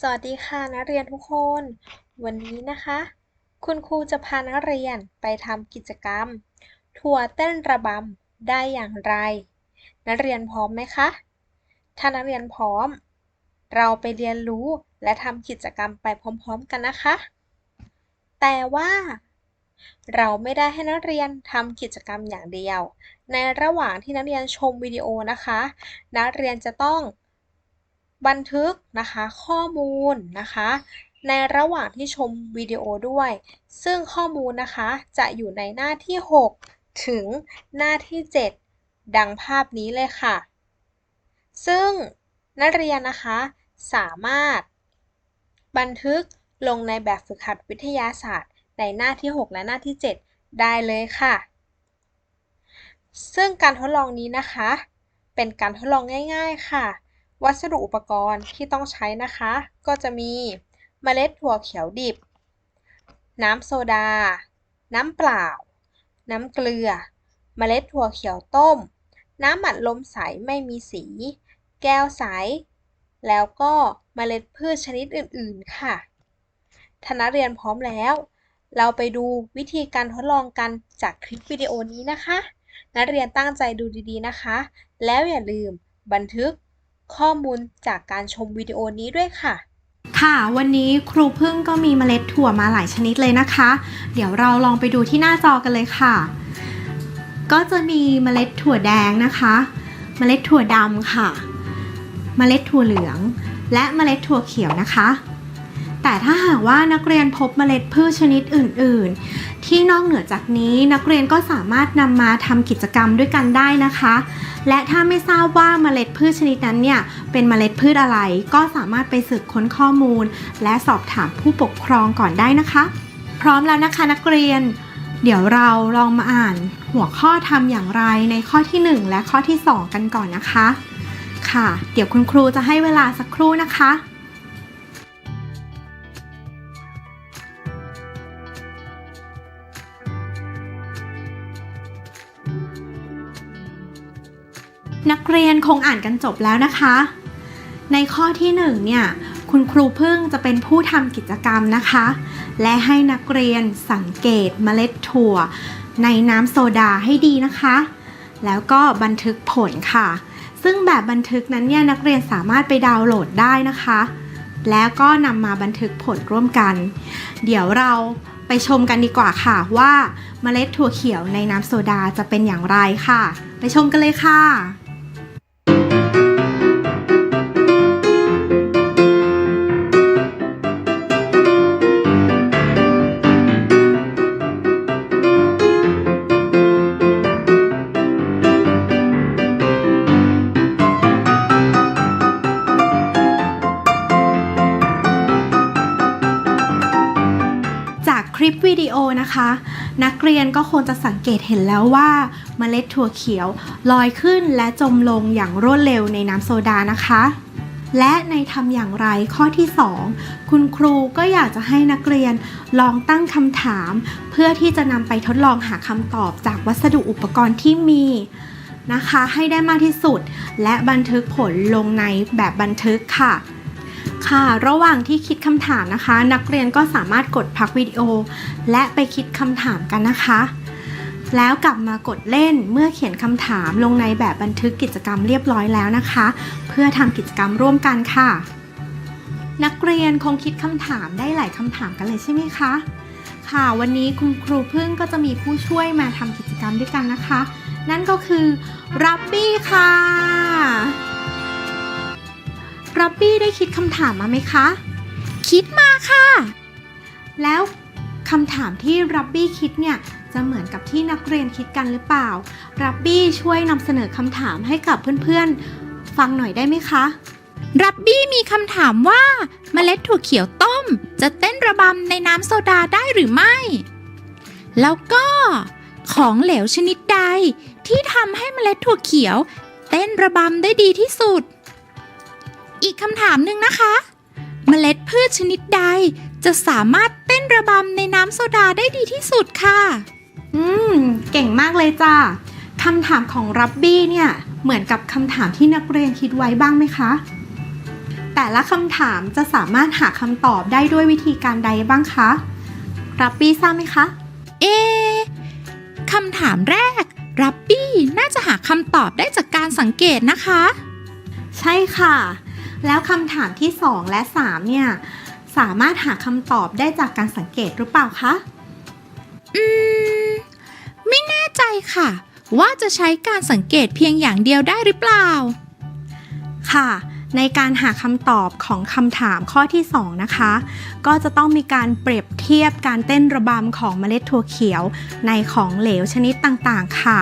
สวัสดีค่ะนักเรียนทุกคน วันนี้นะคะ คุณครูจะพานักเรียนไปทำกิจกรรม ทัวร์เต้นระบำได้อย่างไร นักเรียนพร้อมไหมคะ ถ้านักเรียนพร้อม เราไปเรียนรู้และทำกิจกรรมไปพร้อมๆกันนะคะ แต่ว่า เราไม่ได้ให้นักเรียนทำกิจกรรมอย่างเดียว ในระหว่างที่นักเรียนชมวิดีโอนะคะ นักเรียนจะต้อง บันทึกนะคะข้อมูลนะคะ ในระหว่างที่ชมวิดีโอด้วย ซึ่งข้อมูลนะคะจะอยู่ในหน้าที่ 6 ถึงหน้าที่ 7 ดังภาพนี้เลยค่ะ ซึ่งนักเรียนนะคะสามารถ บันทึกลงในแบบฝึกหัดวิทยาศาสตร์ ในหน้าที่ 6 และหน้าที่ 7 ได้เลยค่ะ ซึ่งการทดลองนี้นะคะ เป็นการทดลองง่าย ๆ ค่ะ วัสดุอุปกรณ์ที่ต้องใช้นะคะ ก็จะมีเมล็ดถั่วเขียวดิบ น้ำโซดา น้ำเปล่า น้ำเกลือ เมล็ดถั่วเขียวต้ม น้ำหมัดลมใสไม่มีสี แก้วใส แล้วก็เมล็ดพืชชนิดอื่น ๆ ค่ะถ้านักเรียนพร้อมแล้ว เราไปดูวิธีการทดลองกันจากคลิปวิดีโอนี้นะคะ นักเรียนตั้งใจดูดีๆนะคะ แล้วอย่าลืมบันทึก ข้อมูลจากการชมวิดีโอนี้ด้วยค่ะ ค่ะ วันนี้ครูพึ่งก็มีเมล็ดถั่วมาหลายชนิดเลยนะคะ เดี๋ยวเราลองไปดูที่หน้าจอกันเลยค่ะ ก็จะมีเมล็ดถั่วแดงนะคะ เมล็ดถั่วดำค่ะ เมล็ดถั่วเหลือง และเมล็ดถั่วเขียวนะคะแต่ถ้าหากว่านักเรียนพบเมล็ดพืชชนิดอื่น ที่นอกเหนือจากนี้นักเรียนก็สามารถนำมาทำกิจกรรมด้วยกันได้นะคะ และถ้าไม่ทราบว่าเมล็ดพืชชนิดนั้นเนี่ยเป็นเมล็ดพืชอะไร ก็สามารถไปสืบค้นข้อมูล และสอบถามผู้ปกครองก่อนได้นะคะ พร้อมแล้วนะคะนักเรียน เดี๋ยวเราลองมาอ่าน หัวข้อทำอย่างไรในข้อที่ 1 และข้อที่ 2 กันก่อนนะคะ ค่ะ เดี๋ยวคุณครูจะให้เวลาสักครู่นะคะ นักเรียนคงอ่านกันจบแล้วนะคะ ในข้อที่1เนี่ยคุณครูพึ่งจะเป็นผู้ทำกิจกรรมนะคะ และให้นักเรียนสังเกตเมล็ดถั่ว ในน้ำโซดาให้ดีนะคะ แล้วก็บันทึกผลค่ะ ซึ่งแบบบันทึกนั้นเนี่ยนักเรียนสามารถไปดาวน์โหลดได้นะคะ แล้วก็นำมาบันทึกผลร่วมกัน เดี๋ยวเราไปชมกันดีกว่าค่ะว่าเมล็ดถั่วเขียวในน้ำโซดาจะเป็นอย่างไรค่ะ ไปชมกันเลยค่ะ นะคะ นักเรียนก็คงจะสังเกตเห็นแล้วว่าเมล็ดถั่วเขียวลอยขึ้นและจมลงอย่างรวดเร็วในน้ำโซดานะคะ และในทำอย่างไรข้อที่ 2 คุณครูก็อยากจะให้นักเรียนลองตั้งคำถาม เพื่อที่จะนำไปทดลองหาคำตอบจากวัสดุอุปกรณ์ที่มีนะคะ ให้ได้มากที่สุด และบันทึกผลลงในแบบบันทึกค่ะ ค่ะ ระหว่างที่คิดคำถามนะคะ นักเรียนก็สามารถกดพักวิดีโอ และไปคิดคำถามกันนะคะ แล้วกลับมากดเล่นเมื่อเขียนคำถามลงในแบบบันทึกกิจกรรมเรียบร้อยแล้วนะคะ เพื่อทำกิจกรรมร่วมกันค่ะ นักเรียนคงคิดคำถามได้หลายคำถามกันเลยใช่ไหมคะค่ะ วันนี้คุณครูพึ่งก็จะมีผู้ช่วยมาทำกิจกรรมด้วยกันนะคะ นั่นก็คือรับบี้ค่ะ รับบี้ได้คิดคำถามมาไหมคะ คิดมาค่ะ แล้วคำถามที่รับบี้คิดเนี่ยจะเหมือนกับที่นักเรียนคิดกันหรือเปล่า รับบี้ช่วยนำเสนอคำถามให้กับเพื่อนๆ ฟังหน่อยได้ไหมคะ รับบี้มีคำถามว่าเมล็ดถั่วเขียวต้ม จะเต้นระบำในน้ำโซดาได้หรือไม่ แล้วก็ของเหลวชนิดใดที่ทำให้เมล็ดถั่วเขียว เต้นระบำได้ดีที่สุด กคำถามหนึ่งนะคะ เมล็ดพืชชนิดใด จะสามารถเต้นระบำในน้ำโซดาได้ดีที่สุดค่ะ อืม เก่งมากเลยจ้าคำถามของรับบี้เนี่ย เหมือนกับคำถามที่นักเรียนคิดไว้บ้างไหมคะ แต่ละคำถามจะสามารถหาคำตอบได้ด้วยวิธีการใดบ้างคะ รับบี้ทราบไหมคะ เอะคำถามแรก รับบี้น่าจะหาคำตอบได้จากการสังเกตนะคะ ใช่ค่ะ แล้วคำถามที่ 2 และ 3 เนี่ย สามารถหาคำตอบได้จากการสังเกตหรือเปล่าคะ อืม ไม่แน่ใจค่ะ ว่าจะใช้การสังเกตเพียงอย่างเดียวได้หรือเปล่า ค่ะ ในการหาคำตอบของคำถามข้อที่ 2 นะคะ ก็จะต้องมีการเปรียบเทียบการเต้นระบำของเมล็ดถั่วเขียวในของเหลวชนิดต่างๆ ค่ะ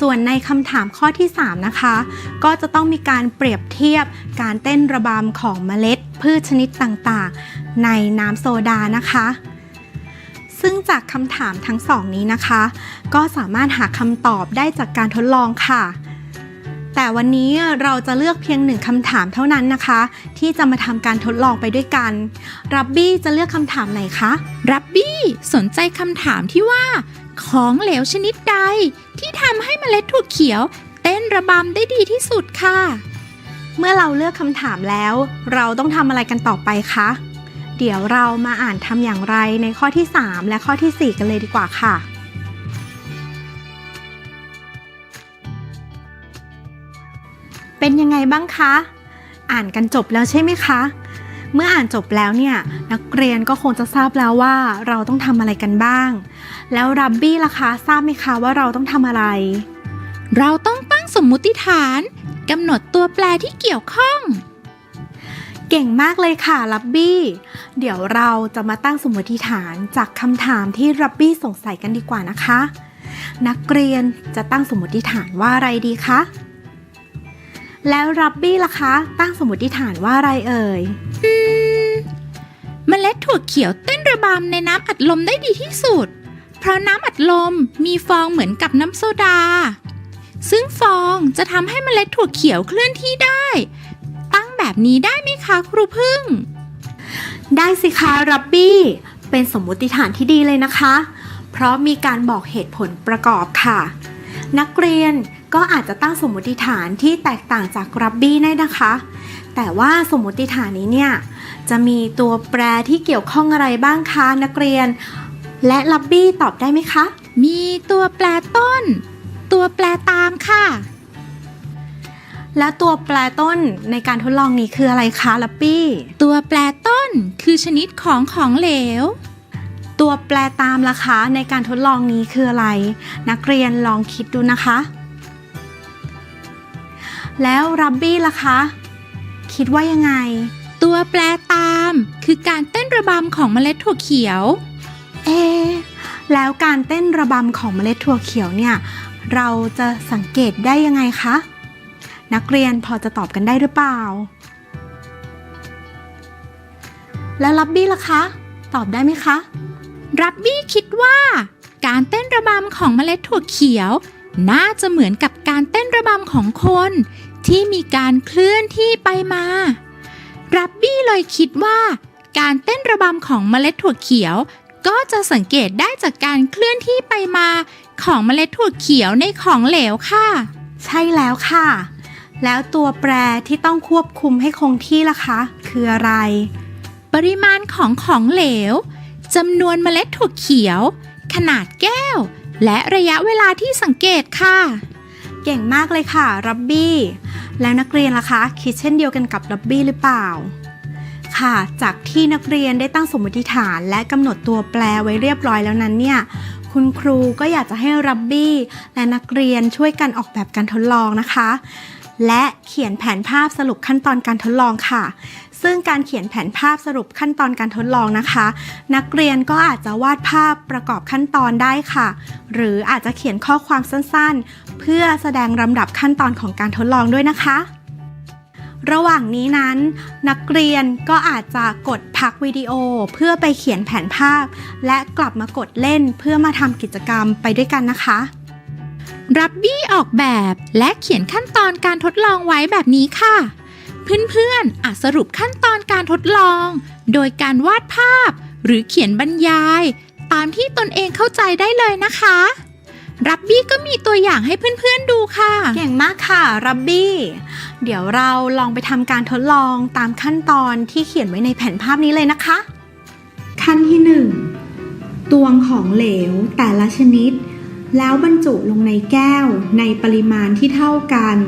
ส่วนในคำถามข้อที่ 3 นะคะ ก็จะต้องมีการเปรียบเทียบการเต้นระบำของเมล็ดพืชชนิดต่างๆ ในน้ำโซดานะคะ ซึ่งจากคำถามทั้งสองนี้นะคะ ก็สามารถหาคำตอบได้จากการทดลองค่ะแต่วันนี้เราจะเลือกเพียงหนึ่งคำถามเท่านั้นนะคะ ที่จะมาทำการทดลองไปด้วยกัน รับบี้จะเลือกคำถามไหนคะ รับบี้สนใจคำถามที่ว่า ของเหลวชนิดใด ที่ทำให้เมล็ดถั่วเขียว เต้นระบำได้ดีที่สุดค่ะ เมื่อเราเลือกคำถามแล้ว เราต้องทำอะไรกันต่อไปคะ เดี๋ยวเรามาอ่านทำอย่างไรในข้อที่ 3 และข้อทีสี่4 กันเลยดีกว่าค่ะเป็นยังไงบ้างคะ อ่านกันจบแล้วใช่ไหมคะ เมื่ออ่านจบแล้วเนี่ยนักเรียนก็คงจะทราบแล้วว่าเราต้องทำอะไรกันบ้าง แล้วรับบี้ล่ะคะทราบไหมคะว่าเราต้องทำอะไร เราต้องตั้งสมมุติฐานกำหนดตัวแปรที่เกี่ยวข้อง เก่งมากเลยค่ะรับบี้ เดี๋ยวเราจะมาตั้งสมมติฐานจากคำถามที่รับบี้สงสัยกันดีกว่านะคะ นักเรียนจะตั้งสมมติฐานว่าอะไรดีคะ แล้วรับบี้ล่ะคะ ตั้งสมมติฐานว่าอะไรเอ่ยอืมเมล็ดถั่วเขียวเต้นระบำในน้ำอัดลมได้ดีที่สุด เพราะน้ำอัดลมมีฟองเหมือนกับน้ำโซดา ซึ่งฟองจะทำให้เมล็ดถั่วเขียวเคลื่อนที่ได้ ตั้งแบบนี้ได้ไหมคะครูพึ่ง ได้สิคะรับบี้ เป็นสมมติฐานที่ดีเลยนะคะ เพราะมีการบอกเหตุผลประกอบค่ะ นักเรียนก็อาจจะตั้งสมมติฐานที่แตกต่างจากรับบี้ได้นะคะ แต่ว่าสมมติฐานนี้เนี่ย จะมีตัวแปรที่เกี่ยวข้องอะไรบ้างคะนักเรียน และรับบี้ตอบได้ไหมคะ มีตัวแปรต้น ตัวแปรตามค่ะ และตัวแปรต้นในการทดลองนี้คืออะไรคะรับบี้ ตัวแปรต้นคือชนิดของของเหลว ตัวแปรตามล่ะคะในการทดลองนี้คืออะไร นักเรียนลองคิดดูนะคะ แล้วรับบี้ล่ะคะ คิดว่ายังไง ตัวแปรตามคือการเต้นระบำของเมล็ดถั่วเขียว เอะแล้วการเต้นระบำของเมล็ดถั่วเขียวเนี่ย เราจะสังเกตได้ยังไงคะ นักเรียนพอจะตอบกันได้หรือเปล่า แล้วรับบี้ล่ะคะ ตอบได้ไหมคะ รับบี้คิดว่า การเต้นระบำของเมล็ดถั่วเขียว น่าจะเหมือนกับการเต้นระบำของคน ที่มีการเคลื่อนที่ไปมา รับบี้เลยคิดว่า การเต้นระบำของเมล็ดถั่วเขียว ก็จะสังเกตได้จากการเคลื่อนที่ไปมาของเมล็ดถั่วเขียวในของเหลวค่ะ ใช่แล้วค่ะ แล้วตัวแปรที่ต้องควบคุมให้คงที่ล่ะคะ คืออะไร ปริมาณของของเหลวจำนวนเมล็ดถั่วเขียว ขนาดแก้ว และระยะเวลาที่สังเกตค่ะ เก่งมากเลยค่ะรับบี้ แล้วนักเรียนล่ะคะ คิดเช่นเดียวกันกับรับบี้หรือเปล่า ค่ะ จากที่นักเรียนได้ตั้งสมมติฐาน และกำหนดตัวแปรไว้เรียบร้อยแล้วนั้นเนี่ยคุณครูก็อยากจะให้รับบี้และนักเรียนช่วยกันออกแบบการทดลองนะคะ และเขียนแผนภาพสรุปขั้นตอนการทดลองค่ะ ซึ่งการเขียนแผนภาพสรุปขั้นตอนการทดลองนะคะ นักเรียนก็อาจจะวาดภาพประกอบขั้นตอนได้ค่ะ หรืออาจจะเขียนข้อความสั้นๆ เพื่อแสดงลำดับขั้นตอนของการทดลองด้วยนะคะ ระหว่างนี้นั้น นักเรียนก็อาจจะกดพักวิดีโอเพื่อไปเขียนแผนภาพ และกลับมากดเล่นเพื่อมาทำกิจกรรมไปด้วยกันนะคะรับบี้ออกแบบและเขียนขั้นตอนการทดลองไว้แบบนี้ค่ะ เพื่อนๆอาจสรุปขั้นตอนการทดลอง โดยการวาดภาพ หรือเขียนบรรยาย ตามที่ตนเองเข้าใจได้เลยนะคะรับบี้ก็มีตัวอย่างให้เพื่อนๆดูค่ะ เก่งมากค่ะรับบี้ เดี๋ยวเราลองไปทำการทดลองตามขั้นตอนที่เขียนไว้ในแผนภาพนี้เลยนะคะ ขั้นที่ 1 ตวงของเหลวแต่ละชนิด แล้วบรรจุลงในแก้วในปริมาณที่เท่ากัน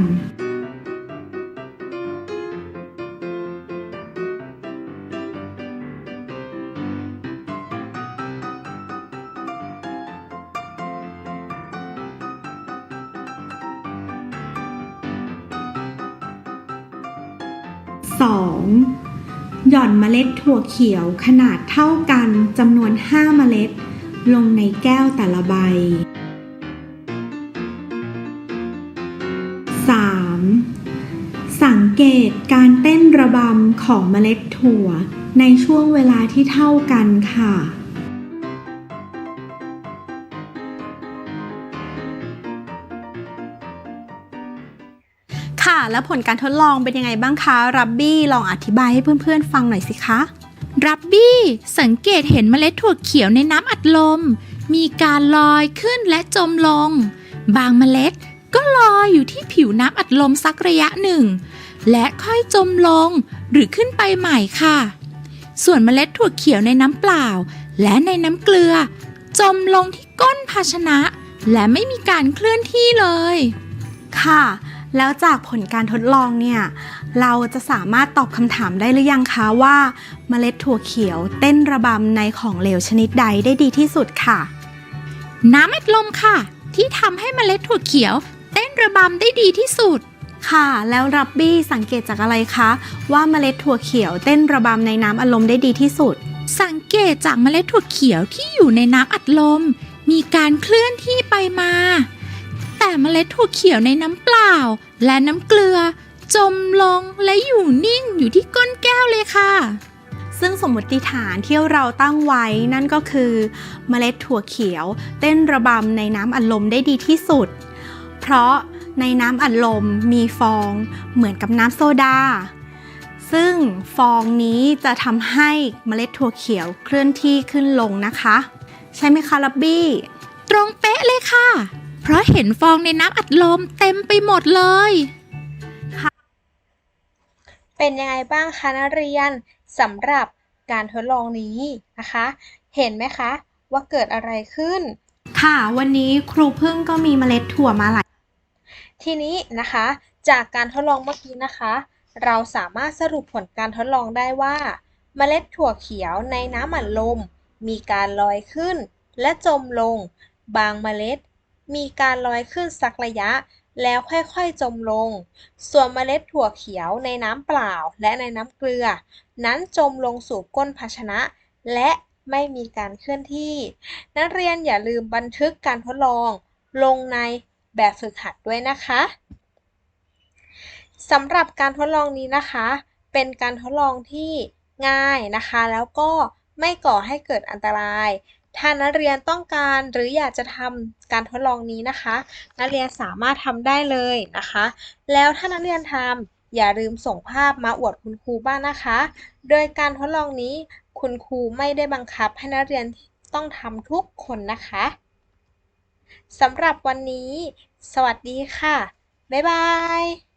2. หย่อนเมล็ดถั่วเขียวขนาดเท่ากันจำนวน 5 เมล็ด ลงในแก้วแต่ละใบ 3. สังเกตการเต้นระบำของเมล็ดถั่วในช่วงเวลาที่เท่ากันค่ะ แล้วผลการทดลองเป็นยังไงบ้างคะรับบี้ลองอธิบายให้เพื่อนๆฟังหน่อยสิคะรับบี้สังเกตเห็นเมล็ดถั่วเขียวในน้ำอัดลม มีการลอยขึ้นและจมลง บางเมล็ดก็ลอยอยู่ที่ผิวน้ำอัดลมสักระยะหนึ่ง และค่อยจมลงหรือขึ้นไปใหม่ค่ะ ส่วนเมล็ดถั่วเขียวในน้ำเปล่า และในน้ำเกลือ จมลงที่ก้นภาชนะ และไม่มีการเคลื่อนที่เลย ค่ะ แล้วจากผลการทดลองเนี่ย เราจะสามารถตอบคำถามได้หรือยังคะว่า เมล็ดถั่วเขียวเต้นระบำในของเหลวชนิดใดได้ดีที่สุดค่ะ น้ำอัดลมค่ะ ที่ทำให้เมล็ดถั่วเขียว เต้นระบำได้ดีที่สุดค่ะ แล้วรับบี้สังเกตจากอะไรคะ ว่าเมล็ดถั่วเขียวเต้นระบำในน้ำอารมณ์ได้ดีที่สุด สังเกตจากเมล็ดถั่วเขียวที่อยู่ในน้ำอัดลม มีการเคลื่อนที่ไปมา แต่เมล็ดถั่วเขียวในน้ำเปล่า และน้ำเกลือ จมลงและอยู่นิ่งอยู่ที่ก้นแก้วเลยค่ะ ซึ่งสมมติฐานที่เราตั้งไว้นั่นก็คือเมล็ดถั่วเขียวเต้นระบำในน้ำอัดลมได้ดีที่สุด เพราะในน้ำอัดลมมีฟองเหมือนกับน้ำโซดา ซึ่งฟองนี้จะทำให้เมล็ดถั่วเขียวเคลื่อนที่ขึ้นลงนะคะ ใช่ไหมคะลับบี้ ตรงเป๊ะเลยค่ะ เพราะเห็นฟองในน้ำอัดลมเต็มไปหมดเลย เป็นยังไงบ้างคะนักเรียนสำหรับการทดลองนี้นะคะ เห็นไหมคะว่าเกิดอะไรขึ้น ค่ะ วันนี้ครูพึ่งก็มีเมล็ดถั่วมาหลาย ทีนี้นะคะ จากการทดลองเมื่อกี้นะคะ เราสามารถสรุปผลการทดลองได้ว่า เมล็ดถั่วเขียวในน้ำอัดลม มีการลอยขึ้น และจมลง บางเมล็ด มีการลอยขึ้นสักระยะ แล้วค่อยๆจมลง ส่วนเมล็ดถั่วเขียวในน้ำเปล่าและในน้ำเกลือ นั้นจมลงสู่ก้นภาชนะ และไม่มีการเคลื่อนที่ นักเรียนอย่าลืมบันทึกการทดลอง ลงในแบบฝึกหัดด้วยนะคะสำหรับการทดลองนี้นะคะ เป็นการทดลองที่ง่ายนะคะ แล้วก็ไม่ก่อให้เกิดอันตราย ถ้านักเรียนต้องการหรืออยากจะทำการทดลองนี้นะคะ นักเรียนสามารถทำได้เลยนะคะ แล้วถ้านักเรียนทำอย่าลืมส่งภาพมาอวดคุณครูบ้างนะคะ โดยการทดลองนี้คุณครูไม่ได้บังคับให้นักเรียนต้องทำทุกคนนะคะสำหรับวันนี้ สวัสดีค่ะ บ๊ายบาย